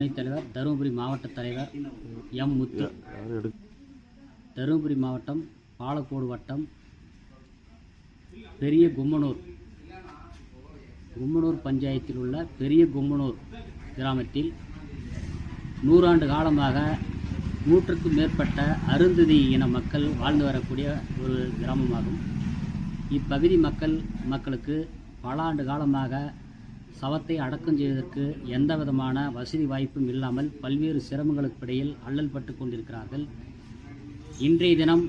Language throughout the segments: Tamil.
துணைத் தலைவர் தருமபுரி மாவட்ட தலைவர் எம். முத்து. தருமபுரி மாவட்டம் பாலக்கோடு வட்டம் பெரிய கும்மனூர். கும்மனூர் பஞ்சாயத்தில் உள்ள பெரிய கும்மனூர் கிராமத்தில் நூறாண்டு காலமாக நூற்றுக்கும் மேற்பட்ட அருந்ததி இன மக்கள் வாழ்ந்து வரக்கூடிய ஒரு கிராமமாகும். இப்பகுதி மக்கள் மக்களுக்கு பல ஆண்டு காலமாக சவத்தை அடக்கம் செய்வதற்கு எந்த விதமான வசதி வாய்ப்பும் இல்லாமல் பல்வேறு சிரமங்களுக்கு இடையில் அல்லல் பட்டு கொண்டிருக்கிறார்கள். இன்றைய தினம்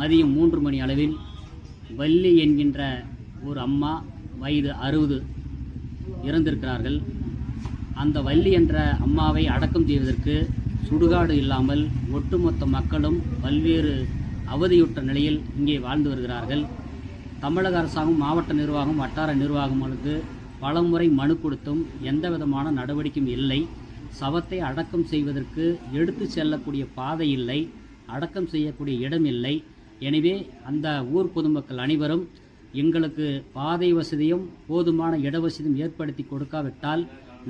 மதியம் மூன்று மணி அளவில் வள்ளி என்கின்ற ஒரு அம்மா வயது அறுபது இறந்திருக்கிறார்கள். அந்த வள்ளி என்ற அம்மாவை அடக்கம் செய்வதற்கு சுடுகாடு இல்லாமல் ஒட்டுமொத்த மக்களும் பல்வேறு அவதியுற்ற நிலையில் இங்கே வாழ்ந்து வருகிறார்கள். தமிழக அரசாங்கம் மாவட்ட நிர்வாகம் வட்டார நிர்வாகங்களுக்கு பலமுறை மனு கொடுத்தும் எந்த விதமான நடவடிக்கையும் இல்லை. சவத்தை அடக்கம் செய்வதற்கு எடுத்து செல்லக்கூடிய பாதை இல்லை. அடக்கம் செய்யக்கூடிய இடம் இல்லை. எனவே அந்த ஊர் பொதுமக்கள் அனைவரும் எங்களுக்கு பாதை வசதியும் போதுமான இட வசதியும் ஏற்படுத்தி கொடுக்காவிட்டால்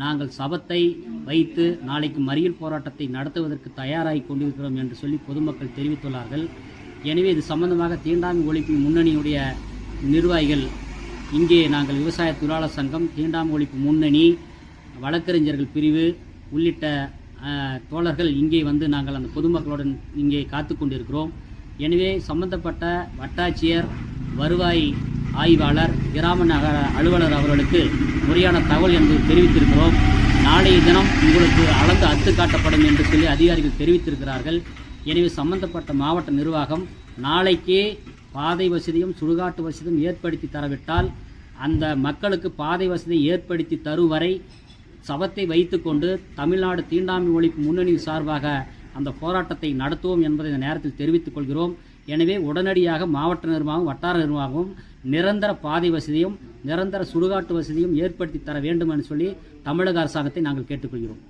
நாங்கள் சபத்தை வைத்து நாளைக்கு மறியல் போராட்டத்தை நடத்துவதற்கு தயாராகி கொண்டிருக்கிறோம் என்று சொல்லி பொதுமக்கள் தெரிவித்துள்ளார்கள். எனவே இது சம்பந்தமாக தீண்டாமை ஒழிப்பு முன்னணியுடைய நிர்வாகிகள் இங்கே நாங்கள் விவசாய தொழிலாளர் சங்கம் தீண்டாமை ஒழிப்பு முன்னணி வழக்கறிஞர்கள் பிரிவு உள்ளிட்ட தோழர்கள் இங்கே வந்து நாங்கள் அந்த பொதுமக்களுடன் இங்கே காத்து கொண்டிருக்கிறோம். எனவே சம்பந்தப்பட்ட வட்டாட்சியர் வருவாய் ஆய்வாளர் கிராம நகர அலுவலர் அவர்களுக்கு முறையான தகவல் என்று தெரிவித்திருக்கிறோம். நாளைய தினம் உங்களுக்கு அளந்து அத்து காட்டப்படும் என்று சொல்லி அதிகாரிகள் தெரிவித்திருக்கிறார்கள். எனவே சம்பந்தப்பட்ட மாவட்ட நிர்வாகம் நாளைக்கே பாதை வசதியும் சுடுகாட்டு வசதியும் ஏற்படுத்தி தரவிட்டால் அந்த மக்களுக்கு பாதை வசதி ஏற்படுத்தி தரும் வரை சபத்தை வைத்துக்கொண்டு தமிழ்நாடு தீண்டாமை ஒழிப்பு முன்னணி சார்பாக அந்த போராட்டத்தை நடத்துவோம் என்பதை இந்த நேரத்தில் தெரிவித்துக் கொள்கிறோம். எனவே உடனடியாக மாவட்ட நிர்வாகம் வட்டார நிர்வாகமும் நிரந்தர பாதை வசதியும் நிரந்தர சுடுகாட்டு வசதியும் ஏற்படுத்தி தர வேண்டும் என்று சொல்லி தமிழக அரசாங்கத்தை நாங்கள் கேட்டுக்கொள்கிறோம்.